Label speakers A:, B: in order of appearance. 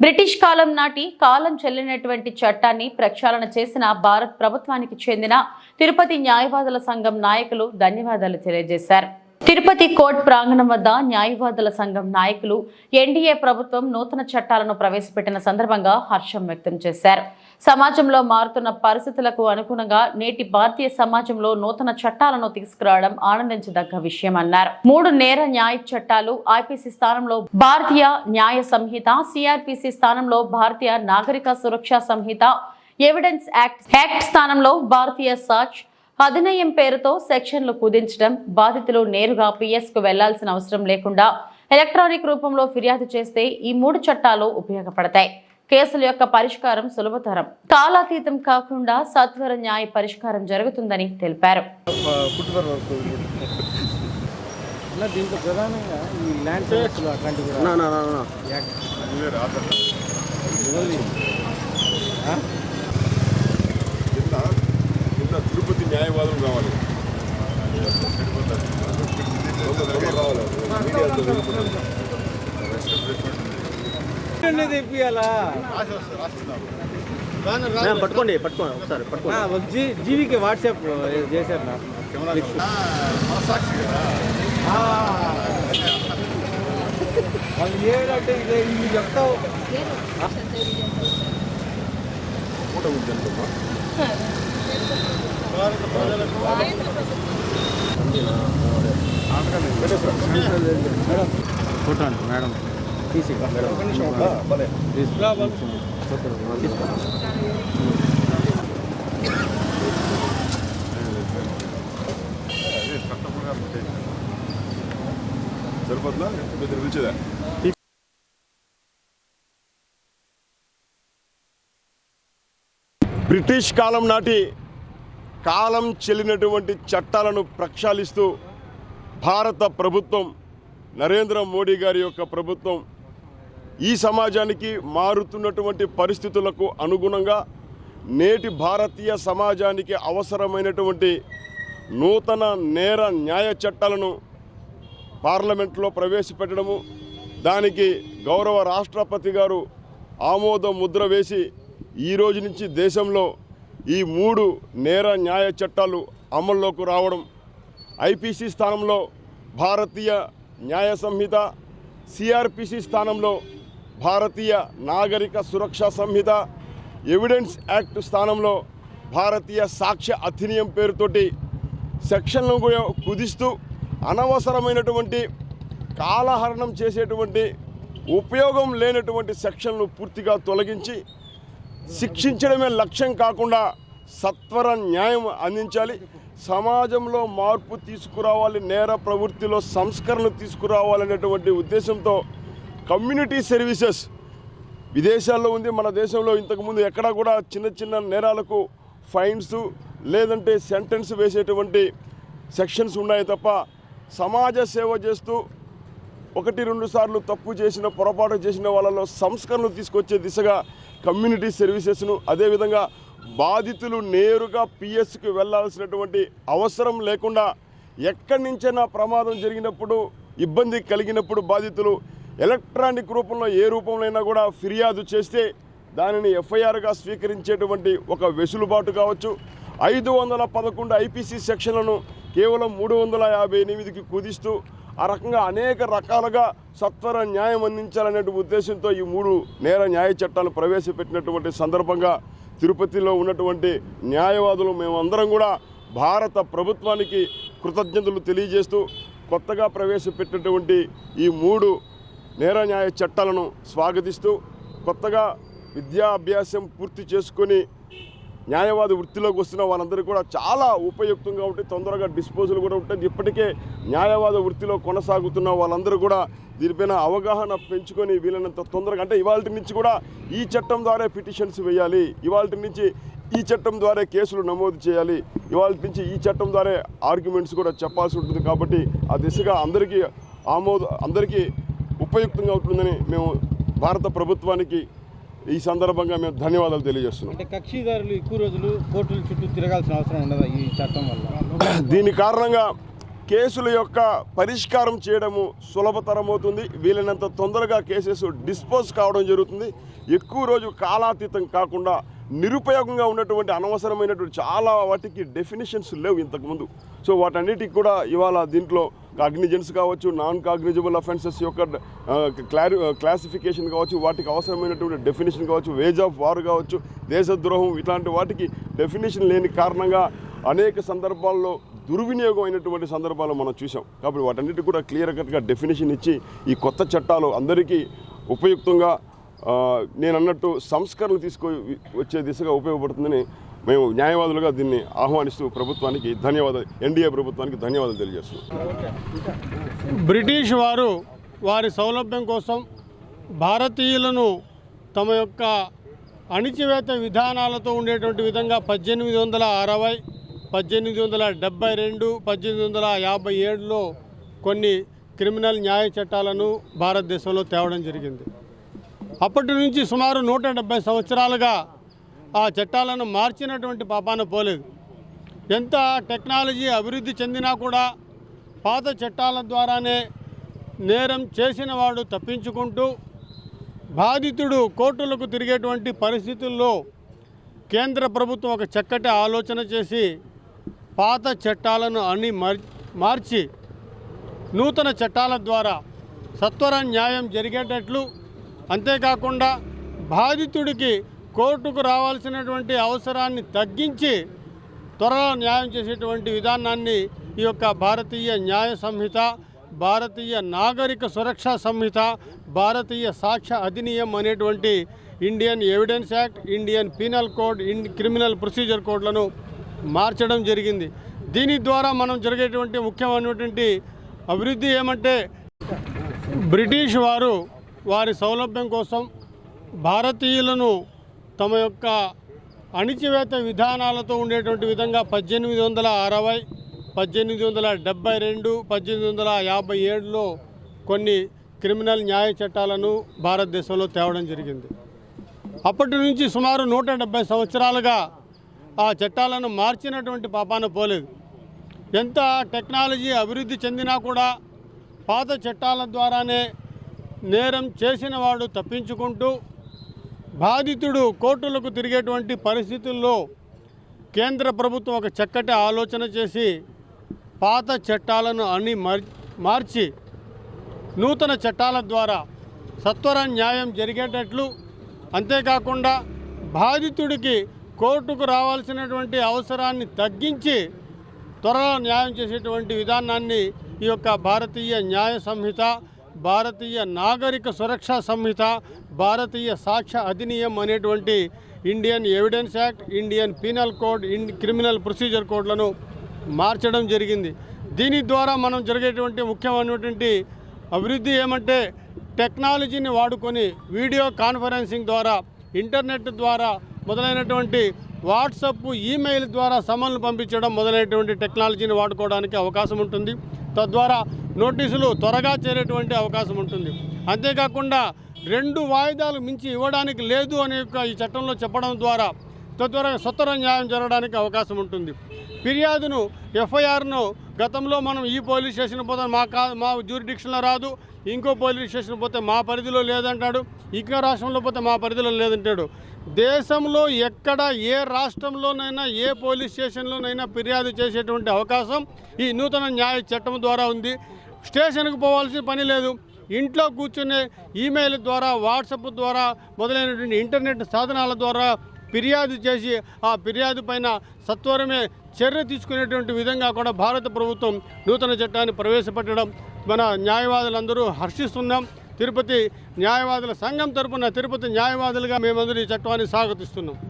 A: British కాలం నాటి కాలం చెల్లినటువంటి చట్టాన్ని ప్రక్షాళన చేసిన భారత్ ప్రభుత్వానికి చెందిన తిరుపతి న్యాయవాదుల సంఘం నాయకులు ధన్యవాదాలు తెలియజేశారు. తిరుపతి కోర్టు ప్రాంగణం వద్ద న్యాయవాదుల సంఘం నాయకులు ఎన్డీఏ ప్రభుత్వం నూతన చట్టాలను ప్రవేశపెట్టిన సందర్భంగా హర్షం వ్యక్తం చేశారు. సమాజంలో మారుతున్న పరిస్థితులకు అనుగుణంగా నేటి భారతీయ సమాజంలో నూతన చట్టాలను తీసుకురావడం ఆనందించదగ్గ విషయం అన్నారు. మూడు నేర న్యాయ చట్టాలు ఐపీసీ స్థానంలో భారతీయ న్యాయ సంహిత సిఆర్పిసి స్థానంలో Bharatiya Nagarik Suraksha Sanhita evidence act act స్థానంలో భారతీయ సర్చ్ అధినయం పేరుతో సెక్షన్లు కుదించడం బాధితులు నేరుగా పిఎస్కు వెళ్ళాల్సిన అవసరం లేకుండా ఎలక్ట్రానిక్ రూపంలో ఫిర్యాదు చేస్తే ఈ మూడు చట్టాలు ఉపయోగపడతాయి. కేసుల యొక్క పరిష్కారం సులభతరం. కాలాతీతం కాకుండా సత్వర న్యాయ పరిష్కారం జరుగుతుందని తెలిపారు.
B: దీంట్లో ప్రధానంగా ఈ ల్యాండ్ అట్లాంటివి కూడా
C: నా నా నా నా
B: యాక్ట్ ఆ?
D: కింద కింద తిరుపతి న్యాయవాదులు కావాలి తొందర తొందర రావాలి మీడియాతో వెళ్ళిపోతుంది.
B: ఇవన్నీ తెప్పియాలా
C: మేడం, పట్టుకోండి పట్టుకోండి ఒకసారి పట్టుకోండి.
B: జీవికి వాట్సాప్ చేశారు నా. ఏడంటే ఇదే చెప్తావు.
D: ఫోటో ఉంది అనుకోమ్మా.
B: మేడం తీసి
D: సరిపోతుందా మీరు పిలిచేదా బ్రిటిష్ కాలం నాటి కాలం చెల్లినటువంటి చట్టాలను ప్రక్షాళిస్తూ భారత ప్రభుత్వం నరేంద్ర మోడీ గారి యొక్క ప్రభుత్వం ఈ సమాజానికి మారుతున్నటువంటి పరిస్థితులకు అనుగుణంగా నేటి భారతీయ సమాజానికి అవసరమైనటువంటి నూతన నేర న్యాయ చట్టాలను పార్లమెంట్లో ప్రవేశపెట్టడము దానికి గౌరవ రాష్ట్రపతి గారు ఆమోద ముద్ర వేసి ఈ రోజు నుంచి దేశంలో ఈ మూడు నేర న్యాయ చట్టాలు అమల్లోకి రావడం ఐపీసీ స్థానంలో భారతీయ న్యాయ సంహిత సిఆర్పిసి స్థానంలో భారతీయ నాగరిక సురక్షా సంహిత ఎవిడెన్స్ యాక్ట్ స్థానంలో భారతీయ సాక్ష్య అధినియం పేరుతోటి సెక్షన్లను కూడా కుదిస్తూ అనవసరమైనటువంటి కాలహరణం చేసేటువంటి ఉపయోగం లేనటువంటి సెక్షన్లు పూర్తిగా తొలగించి శిక్షించడమే లక్ష్యం కాకుండా సత్వర న్యాయం అందించాలి. సమాజంలో మార్పు తీసుకురావాలి నేర ప్రవృత్తిలో సంస్కరణ తీసుకురావాలనేటువంటి ఉద్దేశంతో కమ్యూనిటీ సర్వీసెస్ విదేశాల్లో ఉంది. మన దేశంలో ఇంతకుముందు ఎక్కడా కూడా చిన్న చిన్న నేరాలకు ఫైన్స్ లేదంటే సెంటెన్స్ వేసేటువంటి సెక్షన్స్ ఉన్నాయి తప్ప సమాజ సేవ చేస్తూ ఒకటి రెండు సార్లు తప్పు చేసిన పొరపాటు చేసిన వాళ్ళలో సంస్కరణలు తీసుకొచ్చే దిశగా కమ్యూనిటీ సర్వీసెస్ను అదేవిధంగా బాధితులు నేరుగా పిఎస్కి వెళ్ళాల్సినటువంటి అవసరం లేకుండా ఎక్కడి నుంచైనా ప్రమాదం జరిగినప్పుడు ఇబ్బంది కలిగినప్పుడు బాధితులు ఎలక్ట్రానిక్ రూపంలో ఏ రూపంలో కూడా ఫిర్యాదు చేస్తే దానిని ఎఫ్ఐఆర్గా స్వీకరించేటువంటి ఒక వెసులుబాటు కావచ్చు. ఐదు వందల పదకొండు ఐపీసీ సెక్షన్లను కేవలం మూడు వందల యాభై ఎనిమిదికి కుదిస్తూ ఆ రకంగా అనేక రకాలుగా సత్వర న్యాయం అందించాలనే ఉద్దేశంతో ఈ మూడు నేర న్యాయ చట్టాలు ప్రవేశపెట్టినటువంటి సందర్భంగా తిరుపతిలో ఉన్నటువంటి న్యాయవాదులు మేమందరం కూడా భారత ప్రభుత్వానికి కృతజ్ఞతలు తెలియజేస్తూ కొత్తగా ప్రవేశపెట్టినటువంటి ఈ మూడు నేర న్యాయ చట్టాలను స్వాగతిస్తూ కొత్తగా విద్యాభ్యాసం పూర్తి చేసుకొని న్యాయవాది వృత్తిలోకి వస్తున్న వాళ్ళందరూ కూడా చాలా ఉపయుక్తంగా ఉంటాయి తొందరగా డిస్పోజల్ కూడా ఉంటుంది. ఇప్పటికే న్యాయవాద వృత్తిలో కొనసాగుతున్న వాళ్ళందరూ కూడా దీనిపైన అవగాహన పెంచుకొని వీలైనంత తొందరగా అంటే ఇవాళ నుంచి కూడా ఈ చట్టం ద్వారా పిటిషన్స్ వేయాలి. ఇవాళ నుంచి ఈ చట్టం ద్వారా కేసులు నమోదు చేయాలి. ఇవాళ నుంచి ఈ చట్టం ద్వారా ఆర్గ్యుమెంట్స్ కూడా చెప్పాల్సి ఉంటుంది కాబట్టి ఆ దిశగా అందరికీ ఆమోద అందరికీ ఉపయుక్తంగా ఉంటుందని మేము భారత ప్రభుత్వానికి ఈ సందర్భంగా మేము ధన్యవాదాలు తెలియజేస్తున్నాం.
B: అంటే కక్షిదారులు ఎక్కువ రోజులు కోర్టుల చుట్టూ తిరగాల్సిన అవసరం ఉండదా ఈ చట్టం వల్ల?
D: దీని కారణంగా కేసుల యొక్క పరిష్కారం చేయడము సులభతరమవుతుంది వీలైనంత తొందరగా కేసెస్ డిస్పోజ్ కావడం జరుగుతుంది. ఎక్కువ రోజు కాలాతీతం కాకుండా నిరుపయోగంగా ఉన్నటువంటి అనవసరమైనటువంటి చాలా వాటికి డెఫినేషన్స్ లేవు ఇంతకుముందు. సో వాటన్నిటికి కూడా ఇవాళ దీంట్లో కాగ్నిజెన్స్ కావచ్చు నాన్ కాగ్నిజబుల్ అఫెన్సెస్ యొక్క క్లారి క్లాసిఫికేషన్ కావచ్చు వాటికి అవసరమైనటువంటి డెఫినేషన్ కావచ్చు వేజ్ ఆఫ్ వార్ కావచ్చు దేశద్రోహం ఇట్లాంటి వాటికి డెఫినేషన్ లేని కారణంగా అనేక సందర్భాల్లో దుర్వినియోగం అయినటువంటి సందర్భాలు మనం చూసాం కాబట్టి వాటన్నిటి కూడా క్లియర్ కట్గా డెఫినేషన్ ఇచ్చి ఈ కొత్త చట్టాలు అందరికీ ఉపయుక్తంగా నేను అన్నట్టు సంస్కరణలు తీసుకు వచ్చే దిశగా ఉపయోగపడుతుందని మేము న్యాయవాదులుగా దీన్ని ఆహ్వానిస్తూ ప్రభుత్వానికి ధన్యవాదాలు ఎన్డీఏ ప్రభుత్వానికి ధన్యవాదాలు తెలియజేస్తున్నాం.
E: బ్రిటిష్ వారు వారి సౌలభ్యం కోసం భారతీయులను తమ యొక్క అణిచివేత విధానాలతో ఉండేటువంటి విధంగా పద్దెనిమిది వందల అరవై పద్దెనిమిది వందల డెబ్బై రెండు పద్దెనిమిది వందల యాభై ఏడులో కొన్ని క్రిమినల్ న్యాయ చట్టాలను భారతదేశంలో తేవడం జరిగింది. అప్పటి నుంచి సుమారు నూట డెబ్బై సంవత్సరాలుగా ఆ చట్టాలను మార్చినటువంటి పాపాన పోలేదు. ఎంత టెక్నాలజీ అభివృద్ధి చెందినా కూడా పాత చట్టాల ద్వారానే నేరం చేసిన వాడు తప్పించుకుంటూ బాధితుడు కోర్టులకు తిరిగేటువంటి పరిస్థితుల్లో కేంద్ర ప్రభుత్వం ఒక చక్కటి ఆలోచన చేసి పాత చట్టాలను అన్ని మార్- మార్చి నూతన చట్టాల ద్వారా సత్వర న్యాయం జరిగేటట్లు అంతేకాకుండా బాధితుడికి కోర్టుకు రావాల్సినటువంటి అవసరాన్ని తగ్గించి త్వరలో న్యాయం చేసేటువంటి విధానాన్ని ఈ యొక్క భారతీయ న్యాయ సంహిత భారతీయ నాగరిక సురక్షా సంహిత భారతీయ సాక్ష్య అధినియం అనేటువంటి Indian evidence act Indian penal code in criminal procedure కోడ్లను మార్చడం జరిగింది. దీని ద్వారా మనం జరిగేటువంటి ముఖ్యమైనటువంటి అభివృద్ధి ఏమంటే బ్రిటిష్ వారు వారి సౌలభ్యం కోసం భారతీయులను తమ యొక్క అణిచివేత విధానాలతో ఉండేటువంటి విధంగా పద్దెనిమిది వందల అరవై పద్దెనిమిది వందల డెబ్బై రెండు పద్దెనిమిది వందల యాభై ఏడులో కొన్ని క్రిమినల్ న్యాయ చట్టాలను భారతదేశంలో తేవడం జరిగింది. అప్పటి నుంచి సుమారు నూట డెబ్బై సంవత్సరాలుగా ఆ చట్టాలను మార్చినటువంటి పాపాన పోలేదు. ఎంత టెక్నాలజీ అభివృద్ధి చెందినా కూడా పాత చట్టాల ద్వారానే నేరం చేసిన వాడు తప్పించుకుంటూ బాధితుడు కోర్టులకు తిరిగేటువంటి పరిస్థితుల్లో కేంద్ర ప్రభుత్వం ఒక చక్కటి ఆలోచన చేసి పాత చట్టాలను అన్ని మార్చి నూతన చట్టాల ద్వారా సత్వర న్యాయం జరిగేటట్లు అంతేకాకుండా బాధితుడికి కోర్టుకు రావాల్సినటువంటి అవసరాన్ని తగ్గించి త్వరలో న్యాయం చేసేటువంటి విధానాన్ని ఈ యొక్క భారతీయ న్యాయ సంహిత భారతీయ నాగరిక సురక్షా సంహిత భారతీయ సాక్ష్య అధినియం అనేటువంటి Indian evidence act Indian penal code in criminal procedure కోడ్లను మార్చడం జరిగింది. దీని ద్వారా మనం జరిగేటువంటి ముఖ్యమైనటువంటి అభివృద్ధి ఏమంటే టెక్నాలజీని వాడుకొని వీడియో కాన్ఫరెన్సింగ్ ద్వారా ఇంటర్నెట్ ద్వారా మొదలైనటువంటి వాట్సప్ ఈమెయిల్ ద్వారా సమన్లు పంపించడం మొదలైనటువంటి టెక్నాలజీని వాడుకోవడానికి అవకాశం ఉంటుంది. తద్వారా నోటీసులు త్వరగా చేరేటువంటి అవకాశం ఉంటుంది. అంతేకాకుండా రెండు వాయిదాలు మించి ఇవ్వడానికి లేదు అనే యొక్క ఈ చట్టంలో చెప్పడం ద్వారా తద్వారా సత్వర న్యాయం జరగడానికి అవకాశం ఉంటుంది. ఫిర్యాదును ఎఫ్ఐఆర్ను గతంలో మనం ఈ పోలీస్ స్టేషన్ పోతే మా కా మా జ్యూరిడిక్షన్లో రాదు. ఇంకో పోలీస్ స్టేషన్ పోతే మా పరిధిలో లేదంటాడు. ఇంకో రాష్ట్రంలో పోతే మా పరిధిలో లేదంటాడు. దేశంలో ఎక్కడ ఏ రాష్ట్రంలోనైనా ఏ పోలీస్ స్టేషన్లోనైనా ఫిర్యాదు చేసేటువంటి అవకాశం ఈ నూతన న్యాయ చట్టం ద్వారా ఉంది. స్టేషన్కి పోవాల్సిన పని లేదు. ఇంట్లో కూర్చునే ఈమెయిల్ ద్వారా వాట్సాప్ ద్వారా మొదలైనటువంటి ఇంటర్నెట్ సాధనాల ద్వారా ఫిర్యాదు చేసి ఆ ఫిర్యాదు పైన సత్వరమే చర్య తీసుకునేటువంటి విధంగా కూడా భారత ప్రభుత్వం నూతన చట్టాన్ని ప్రవేశపెట్టడం మన న్యాయవాదులందరూ హర్షిస్తున్నాం. తిరుపతి న్యాయవాదుల సంఘం తరపున తిరుపతి న్యాయవాదులుగా మేమందరూ ఈ చట్టాన్ని స్వాగతిస్తున్నాం.